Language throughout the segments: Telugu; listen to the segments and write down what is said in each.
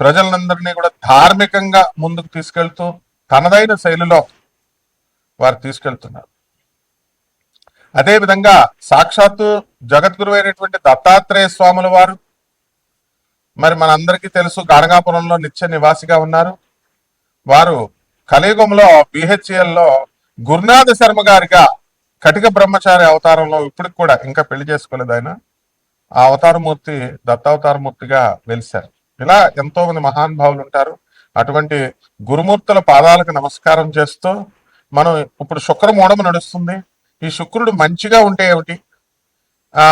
ప్రజలందరినీ కూడా ధార్మికంగా ముందుకు తీసుకెళ్తూ తనదైన శైలిలో వారు తీసుకెళ్తున్నారు. అదేవిధంగా సాక్షాత్తు జగద్గురు అయినటువంటి దత్తాత్రేయ స్వాముల వారు మరి మనందరికీ తెలుసు గానగాపురంలో నిత్య నివాసిగా ఉన్నారు. వారు కలియుగంలో బిహెచ్ఎల్లో లో గురునాథ శర్మ గారిగా కటిక బ్రహ్మచారి అవతారంలో ఇప్పటికి కూడా ఇంకా పెళ్ళి చేసుకోలేదు ఆయన. ఆ అవతారమూర్తి దత్తావతారమూర్తిగా వెలిశారు. ఇలా ఎంతో మంది మహానుభావులు ఉంటారు. అటువంటి గురుమూర్తుల పాదాలకు నమస్కారం చేస్తూ మనం ఇప్పుడు శుక్రమూఢము నడుస్తుంది. ఈ శుక్రుడు మంచిగా ఉంటే ఏమిటి? ఆ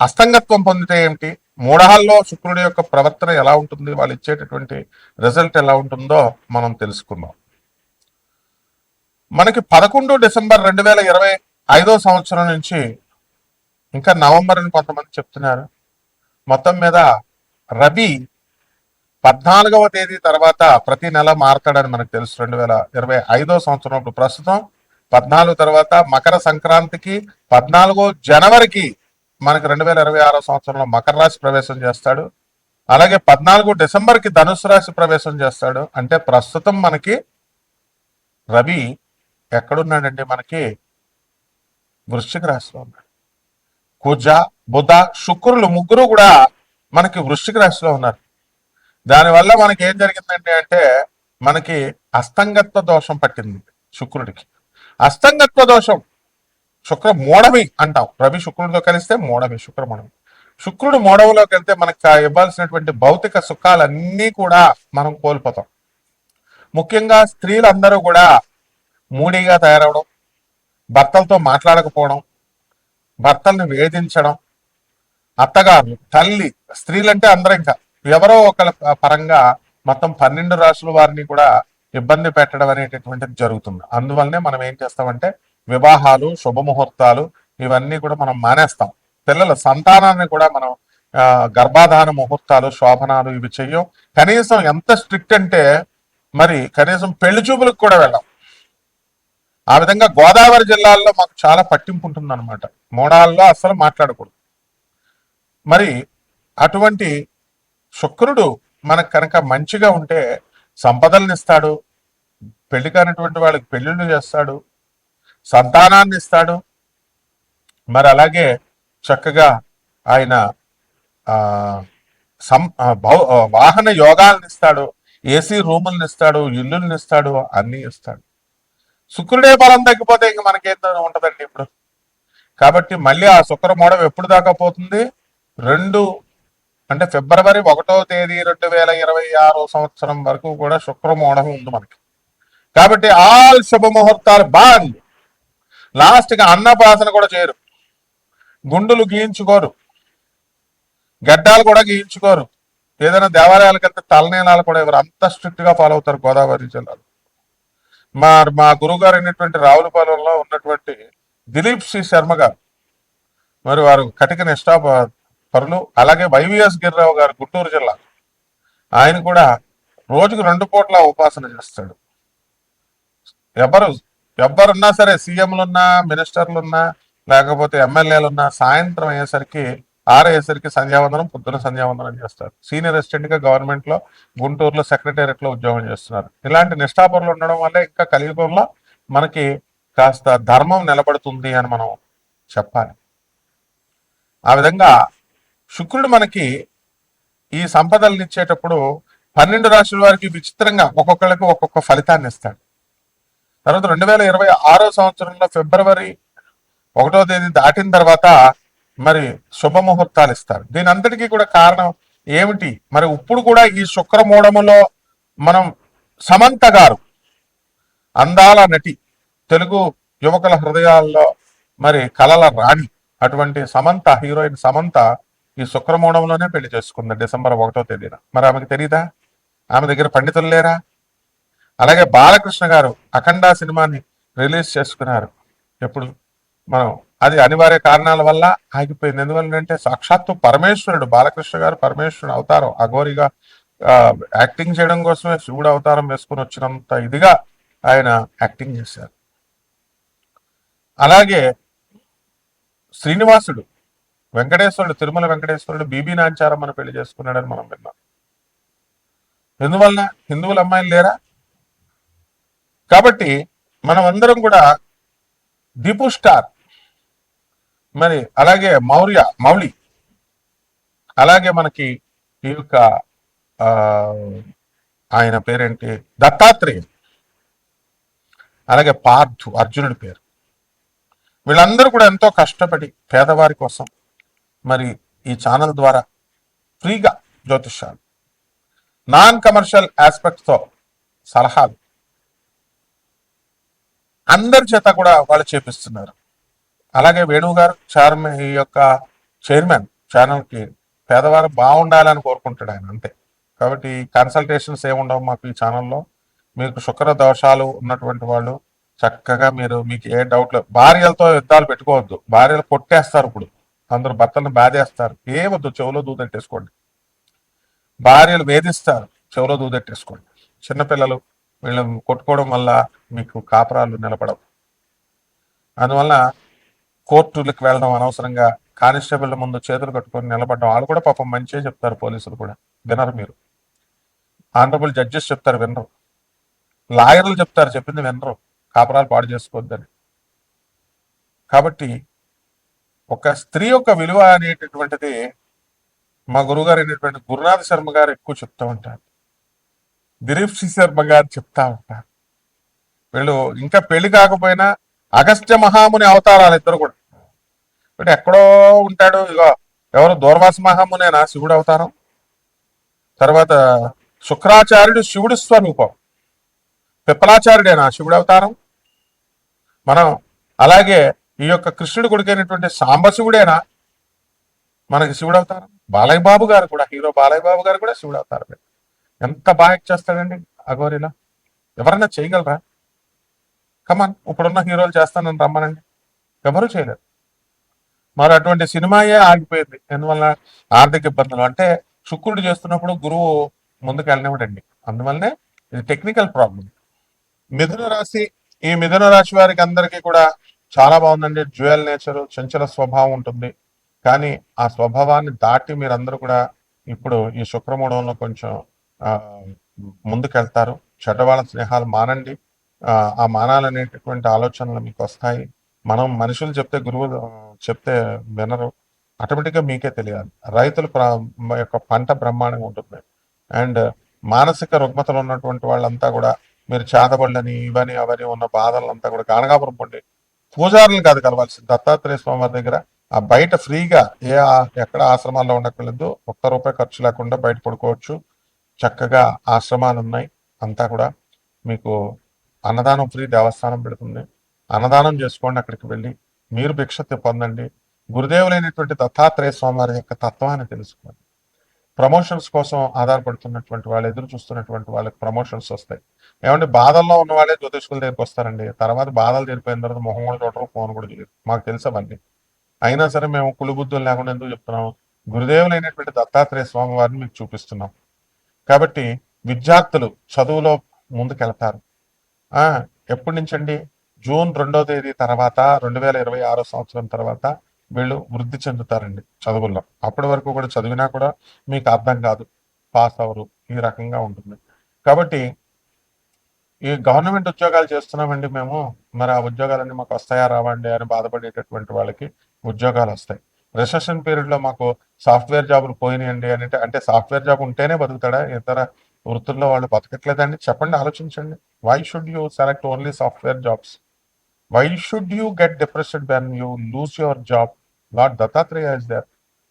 అస్తంగత్వం పొందితే ఏమిటి? మూఢాల్లో శుక్రుడి యొక్క ప్రవర్తన ఎలా ఉంటుంది? వాళ్ళు ఇచ్చేటటువంటి రిజల్ట్ ఎలా ఉంటుందో మనం తెలుసుకుందాం. మనకి పదకొండు డిసెంబర్ రెండు వేల ఇరవై ఐదో సంవత్సరం నుంచి ఇంకా నవంబర్ అని కొంతమంది చెప్తున్నారు. మొత్తం మీద రవి పద్నాలుగవ తేదీ తర్వాత ప్రతి నెల మారతాడని మనకు తెలుసు. రెండు వేల ఇరవై ఐదో సంవత్సరం ఇప్పుడు ప్రస్తుతం పద్నాలుగు తర్వాత మకర సంక్రాంతికి పద్నాలుగో జనవరికి మనకి రెండు వేల ఇరవై ఆరో సంవత్సరంలో మకర రాశి ప్రవేశం చేస్తాడు. అలాగే పద్నాలుగు డిసెంబర్కి ధనుసు రాశి ప్రవేశం చేస్తాడు. అంటే ప్రస్తుతం మనకి రవి ఎక్కడున్నాడండి మనకి? వృశ్చిక రాశిలో ఉన్నాడు. కుజ బుధ శుక్రులు ముగ్గురు కూడా మనకి వృశ్చిక రాశిలో ఉన్నారు. దానివల్ల మనకి ఏం జరిగిందండి అంటే మనకి అస్తంగత్వ దోషం పట్టింది శుక్రుడికి. అస్తంగత్వ దోషం శుక్ర మూఢమి అంటాం. రవి శుక్రుడితో కలిస్తే మూఢమి శుక్ర మూఢమి శుక్రుడు మూఢవిలోకి వెళ్తే మనకు ఇవ్వాల్సినటువంటి భౌతిక సుఖాలన్నీ కూడా మనం కోల్పోతాం. ముఖ్యంగా స్త్రీలందరూ కూడా మూడీగా తయారవడం భర్తలతో మాట్లాడకపోవడం భర్తల్ని వేధించడం అత్తగారు తల్లి స్త్రీలంటే అందరూ ఇంకా ఎవరో ఒకళ్ళ పరంగా మొత్తం పన్నెండు రాష్ట్రాల వారిని కూడా ఇబ్బంది పెట్టడం అనేటటువంటిది జరుగుతుంది. అందువల్లనే మనం ఏం చేస్తామంటే వివాహాలు శుభముహూర్తాలు ఇవన్నీ కూడా మనం మానేస్తాం. పిల్లల సంతానాన్ని కూడా మనం గర్భాధాన ముహూర్తాలు శోభనాలు ఇవి చెయ్యం. కనీసం ఎంత స్ట్రిక్ట్ అంటే మరి కనీసం పెళ్ళి చూపులకు కూడా వెళ్ళాం. ఆ విధంగా గోదావరి జిల్లాల్లో మాకు చాలా పట్టింపు ఉంటుంది అనమాట మూడాల్లో అస్సలు మాట్లాడకూడదు. మరి అటువంటి శుక్రుడు మనకు కనుక మంచిగా ఉంటే సంపదలను ఇస్తాడు పెళ్ళి కానటువంటి వాళ్ళకి పెళ్ళిళ్ళు చేస్తాడు సంతానాన్ని ఇస్తాడు. మరి అలాగే చక్కగా ఆయన సం వాహన యోగాలను ఇస్తాడు ఏసీ రూములను ఇస్తాడు ఇల్లుల్ని ఇస్తాడు అన్నీ ఇస్తాడు. శుక్రుడే బలం తగ్గిపోతే ఇంక మనకేం ఉంటుందండి ఇప్పుడు. కాబట్టి మళ్ళీ ఆ శుక్ర మోడం ఎప్పుడు దాకా పోతుంది? రెండు అంటే ఫిబ్రవరి ఒకటో తేదీ రెండు వేల ఇరవై ఆరో సంవత్సరం వరకు కూడా శుక్రమోణం ఉంది మనకి. కాబట్టి ఆల్ శుభముహూర్తాలు ముహూర్తాలు లాస్ట్ లాస్ట్గా అన్నపాసన కూడా చేయరు. గుండులు గీయించుకోరు. గడ్డాలు కూడా గీయించుకోరు. ఏదైనా దేవాలయాలకు వెళ్తే తలనీలాలు కూడా ఎవరు అంత స్ట్రిక్ట్గా ఫాలో అవుతారు గోదావరి జిల్లాలో. మా మా గురుగారు అయినటువంటి రావులపాలెంలో ఉన్నటువంటి దిలీప్ శ్రీ శర్మ గారు. మరి వారు కటిక నిష్ఠా పరులు అలాగే వైవిఎస్ గిరిరావు గారు గుంటూరు జిల్లా. ఆయన కూడా రోజుకు రెండు పూట్ల ఉపాసన చేస్తాడు. ఎవరు ఎవరున్నా సరే సీఎంలున్నా మినిస్టర్లున్నా లేకపోతే ఎమ్మెల్యేలున్నా సాయంత్రం అయ్యేసరికి ఆరయ్యేసరికి సంధ్యావందనం పొద్దున సంధ్యావందనం చేస్తారు. సీనియర్ అసిస్టెంట్గా గా గుంటూరులో సెక్రటేరియట్లో ఉద్యోగం చేస్తున్నారు. ఇలాంటి నిష్ఠాపరులు ఉండడం వల్ల ఇంకా కలియుగంలో మనకి కాస్త ధర్మం నిలబడుతుంది అని మనం చెప్పాలి. ఆ విధంగా శుక్రుడు మనకి ఈ సంపదలను ఇచ్చేటప్పుడు పన్నెండు రాశుల వారికి విచిత్రంగా ఒక్కొక్కరికి ఒక్కొక్క ఫలితాన్ని ఇస్తాడు. తర్వాత రెండు వేల ఇరవై ఆరో సంవత్సరంలో ఫిబ్రవరి ఒకటో తేదీ దాటిన తర్వాత మరి శుభముహూర్తాలు ఇస్తారు. దీని అంతటికీ కూడా కారణం ఏమిటి? మరి ఇప్పుడు కూడా ఈ శుక్రమూఢములో మనం సమంత గారు అందాల నటి తెలుగు యువకుల హృదయాల్లో మరి కలల రాణి అటువంటి సమంత హీరోయిన్ సమంత ఈ శుక్రమూడంలోనే పెళ్ళి చేసుకుంది డిసెంబర్ ఒకటో తేదీన. మరి ఆమెకు తెలియదా ఆమె దగ్గర పండితులు లేరా? అలాగే బాలకృష్ణ గారు అఖండ సినిమాని రిలీజ్ చేసుకున్నారు. ఎప్పుడు? మనం అది అనివార్య కారణాల వల్ల ఆగిపోయింది. ఎందువల్లంటే సాక్షాత్తు పరమేశ్వరుడు బాలకృష్ణ గారు పరమేశ్వరుడు అవతారం అఘోరిగా యాక్టింగ్ చేయడం కోసమే శివుడు అవతారం వేసుకుని వచ్చినంత ఇదిగా ఆయన యాక్టింగ్ చేశారు. అలాగే శ్రీనివాసుడు వెంకటేశ్వరుడు తిరుమల వెంకటేశ్వరుడు బీబీ నాంచారమ్మను పెళ్ళి చేసుకున్నాడని మనం విన్నాం. ఎందువలన? హిందువుల అమ్మాయిలు లేరా? కాబట్టి మనం అందరం కూడా దీపు స్టార్. మరి అలాగే మౌర్య మౌళి. అలాగే మనకి ఈ యొక్క ఆ, ఆయన పేరేంటి? దత్తాత్రేయ. అలాగే పార్థు అర్జునుడి పేరు. వీళ్ళందరూ కూడా ఎంతో కష్టపడి పేదవారి కోసం మరి ఈ ఛానల్ ద్వారా ఫ్రీగా జ్యోతిష్యాలు. నాన్ కమర్షియల్ ఆస్పెక్ట్తో సలహాలు. అందరి చేత కూడా వాళ్ళు చేపిస్తున్నారు. అలాగే వేణువు గారు చైర్మన్ ఈ యొక్క చైర్మన్ ఛానల్కి పేదవారు బాగుండాలని కోరుకుంటాడు ఆయన అంతే. కాబట్టి కన్సల్టేషన్స్ ఏముండవు మాకు ఈ ఛానల్లో మీకు శుక్ర దోషాలు ఉన్నటువంటి వాళ్ళు చక్కగా మీరు మీకు ఏ డౌట్లు భార్యలతో యుద్ధాలు పెట్టుకోవద్దు. భార్యలు కొట్టేస్తారు ఇప్పుడు. అందరు భర్తలను బాధేస్తారు. ఏమొద్దు చెవులో దూదెట్టేసుకోండి. భార్యలు వేధిస్తారు చెవులో దూదెట్టేసుకోండి. చిన్నపిల్లలు వీళ్ళని కొట్టుకోవడం వల్ల మీకు కాపురాలు నిలబడవు. అందువల్ల కోర్టులకు వెళ్ళడం అనవసరంగా కానిస్టేబుల్ ముందు చేతులు కట్టుకొని నిలబడడం వాళ్ళు కూడా పాపం మంచిగా చెప్తారు పోలీసులు కూడా. వినరు మీరు. ఆనరబుల్ జడ్జెస్ చెప్తారు వినరు. లాయర్లు చెప్తారు చెప్పింది వినరు. కాపురాలు పాడు చేసుకోవద్దని. కాబట్టి ఒక స్త్రీ యొక్క విలువ అనేటటువంటిది మా గురుగారు అయినటువంటి గురునాథ శర్మ గారు ఎక్కువ చెప్తూ ఉంటారు. దిలీప్ సి శర్మ గారు చెప్తా ఉంటారు. వీళ్ళు ఇంకా పెళ్ళి కాకపోయినా అగస్త్య మహాముని అవతారాలు ఇద్దరు కూడా. వీడు ఎక్కడో ఉంటాడు ఇగో ఎవరు దూర్వాస మహామునేనా? శివుడు అవతారం. తర్వాత శుక్రాచార్యుడు శివుడు స్వరూపం. పిప్పలాచార్యుడేనా? శివుడు అవతారం. మనం అలాగే ఈ యొక్క కృష్ణుడు కొడుకైనటువంటి సాంబశివుడేనా? మనకి శివుడు అవతారం. బాలయ్య బాబు గారు కూడా హీరో బాలయ్య బాబు గారు కూడా శివుడు అవతారమే ఎంత బాగా చేస్తాడండి అఘోరిలా. ఎవరన్నా చేయగలరా? కమాన్ ఇప్పుడున్న హీరోలు చేస్తానని రమ్మనండి. ఎవరు చేయలేరు. మరి అటువంటి సినిమాయే ఆగిపోయింది. ఎందువల్ల ఆర్థిక ఇబ్బందులు. అంటే శుక్రుడు చేస్తున్నప్పుడు గురువు ముందుకు వెళ్ళనివ్వడండి. అందువల్లనే ఇది టెక్నికల్ ప్రాబ్లం మిథున రాశి ఈ మిథున రాశి వారికి అందరికీ కూడా చాలా బాగుందండి. జ్యువెల్ నేచర్ చంచల స్వభావం ఉంటుంది. కానీ ఆ స్వభావాన్ని దాటి మీరందరూ కూడా ఇప్పుడు ఈ శుక్రమూఢంలో కొంచెం ఆ, ముందుకెళ్తారు. చెడ్డవాళ్ళ స్నేహాలు మానండి. ఆ, మానాలనేటటువంటి ఆలోచనలు మీకు వస్తాయి. మనం మనుషులు చెప్తే గురువులు చెప్తే వినరు. ఆటోమేటిక్గా మీకే తెలియాలి. రైతుల యొక్క పంట బ్రహ్మాండంగా ఉంటుంది. అండ్ మానసిక రుగ్మతలు ఉన్నటువంటి వాళ్ళంతా కూడా మీరు చేతబడులని ఇవని అవని ఉన్న బాధలంతా కూడా గానగాపురం పొండి. పూజారులు కాదు కలవాల్సింది. దత్తాత్రేయ స్వామి దగ్గర ఆ బయట ఫ్రీగా ఏ ఎక్కడ ఆశ్రమాల్లో ఉండక్కర్లేదు ఒక్క రూపాయి ఖర్చు లేకుండా బయట పడుకోవచ్చు. చక్కగా ఆశ్రమాలు ఉన్నాయి. అంతా కూడా మీకు అన్నదానం ఫ్రీ దేవస్థానం పెడుతుంది. అన్నదానం చేసుకోండి అక్కడికి వెళ్ళి. మీరు భిక్ష పొందండి. గురుదేవులైనటువంటి దత్తాత్రేయ స్వామి వారి యొక్క తత్వాన్ని తెలుసుకోండి. ప్రమోషన్స్ కోసం ఆధారపడుతున్నటువంటి వాళ్ళు ఎదురు చూస్తున్నటువంటి వాళ్ళకి ప్రమోషన్స్ వస్తాయి. ఏమంటే బాధల్లో ఉన్న వాళ్ళే జ్యోతిష్కుల దగ్గరికి వస్తారండి. తర్వాత బాధలు తీరిపోయిన తర్వాత మొహం కూడా చూడరు ఫోన్ కూడా చేయరు మాకు తెలుసు అవన్నీ. అయినా సరే మేము కులుబుద్ధులు లేకుండా ఎందుకు చెప్తున్నాం గురుదేవులైనటువంటి దత్తాత్రేయ స్వామి వారిని మీకు చూపిస్తున్నాం. కాబట్టి విద్యార్థులు చదువులో ముందుకెళ్తారు. ఎప్పటి నుంచండి? అండి జూన్ రెండో తేదీ తర్వాత రెండు వేల ఇరవై ఆరో సంవత్సరం తర్వాత వీళ్ళు వృద్ధి చెందుతారండి చదువుల్లో. అప్పటి వరకు కూడా చదివినా కూడా మీకు అర్థం కాదు పాస్ అవరు ఈ రకంగా ఉంటుంది. కాబట్టి ఈ గవర్నమెంట్ ఉద్యోగాలు చేస్తున్నామండి మేము. మరి ఆ ఉద్యోగాలన్నీ మాకు వస్తాయా రావండి అని బాధపడేటటువంటి వాళ్ళకి ఉద్యోగాలు వస్తాయి. రిసెషన్ పీరియడ్లో మాకు సాఫ్ట్వేర్ జాబులు పోయినాయండి అని అంటే- సాఫ్ట్వేర్ జాబ్ ఉంటేనే బతుకుతాడా? ఇతర వృత్తుల్లో వాళ్ళు బతకట్లేదండి? చెప్పండి ఆలోచించండి. Why should you select only software jobs why should you get depressed when you lose your job Lord Dattatreya is there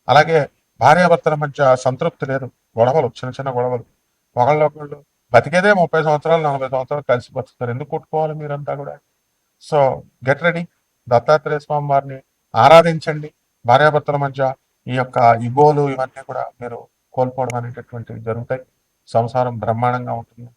అలాగే భార్యాభర్తల మధ్య సంతృప్తి లేదు. గొడవలు చిన్న చిన్న గొడవలు. ఒకళ్ళు ఒకళ్ళు బతికేదే ముప్పై సంవత్సరాలు నలభై సంవత్సరాలు కలిసి బతుకుతారు. ఎందుకు కొట్టుకోవాలి మీరంతా కూడా? So get ready Dattatreya Swami వారిని ఆరాధించండి. భార్యాభర్తల మధ్య ఈ యొక్క ఇగోలు ఇవన్నీ కూడా మీరు కోల్పోవడం అనేటటువంటివి జరుగుతాయి. సంసారం బ్రహ్మాండంగా ఉంటుంది.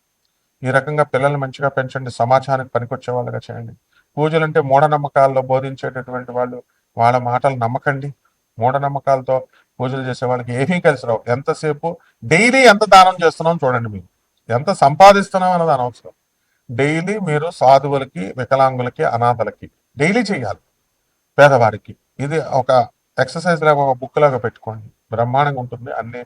ఈ రకంగా పిల్లల్ని మంచిగా పెంచండి. సమాజానికి పనికొచ్చే వాళ్ళగా చేయండి. పూజలు అంటే మూఢనమ్మకాల్లో బోధించేటటువంటి వాళ్ళు వాళ్ళ మాటలు నమ్మకండి. మూఢనమ్మకాలతో పూజలు చేసే వాళ్ళకి ఏమీ కలిసి రావు. ఎంతసేపు? డైలీ ఎంత దానం చేస్తున్నాం చూడండి మీరు. ఎంత సంపాదిస్తున్నాం అన్నది అనవసరం. డైలీ మీరు సాధువులకి వికలాంగులకి అనాథలకి డైలీ చేయాలి. పేదవారికి. ఇది ఒక ఎక్సర్సైజ్ లాగా ఒక బుక్ లాగా పెట్టుకోండి. బ్రహ్మాండంగా ఉంటుంది. అన్ని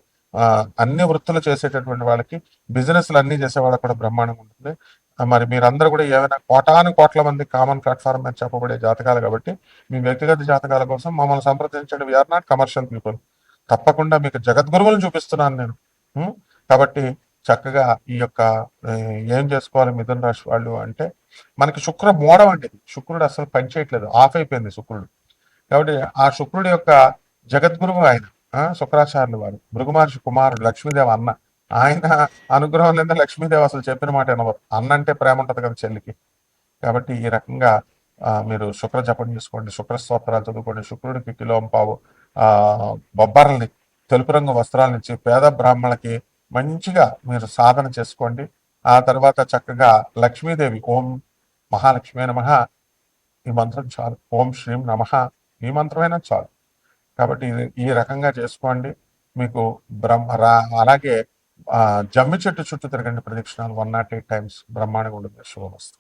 అన్ని వృత్తులు చేసేటటువంటి వాళ్ళకి బిజినెస్లు అన్ని చేసే వాళ్ళకి కూడా బ్రహ్మాండంగా ఉంటుంది. మరి మీరందరూ కూడా ఏమైనా కోటాను కోట్ల మంది కామన్ ప్లాట్ఫామ్ అని చెప్పబడే జాతకాలు కాబట్టి మీ వ్యక్తిగత జాతకాల కోసం మమ్మల్ని సంప్రదించండి. వీఆర్ నాట్ కమర్షియల్ పీపుల్ తప్పకుండా మీకు జగద్గురువులను చూపిస్తున్నాను నేను. కాబట్టి చక్కగా ఈ యొక్క ఏ, చేసుకోవాలి మిథున రాశి వాళ్ళు అంటే మనకి శుక్ర మోడం అండి. శుక్రుడు అసలు పనిచేయట్లేదు ఆఫ్ అయిపోయింది శుక్రుడు. కాబట్టి ఆ శుక్రుడి యొక్క జగద్గురువు ఆయన శుక్రాచార్యులు వారు భృగు మహర్షి కుమారుడు లక్ష్మీదేవి అన్న. ఆయన అనుగ్రహం లేదా లక్ష్మీదేవి అసలు చెప్పిన మాట వినవరు. అన్న అంటే ప్రేమ ఉంటది కదా చెల్లికి. కాబట్టి ఈ రకంగా మీరు శుక్ర జపం చేసుకోండి శుక్ర స్తోత్రాలు చదువుకోండి శుక్రుడికి కిలోం పావు ఆ బొబ్బర్లని తెలుపు రంగు వస్త్రాలను ఇచ్చి పేద బ్రాహ్మణులకి మంచిగా మీరు సాధన చేసుకోండి. ఆ తర్వాత చక్కగా లక్ష్మీదేవి ఓం మహాలక్ష్మి నమ. ఈ మంత్రం చాలు. ఓం శ్రీం నమ. ఈ మంత్రమైనా చాలు. కాబట్టి ఇది- ఈ రకంగా చేసుకోండి. మీకు బ్రహ్మ రా- అలాగే ఆ, జమ్మి చెట్టు చుట్టూ తిరగండి ప్రదక్షిణాలు వన్ నాట్ ఎయిట్ టైమ్స్ బ్రహ్మాండంగా ఉంటుంది. శుభమస్తు.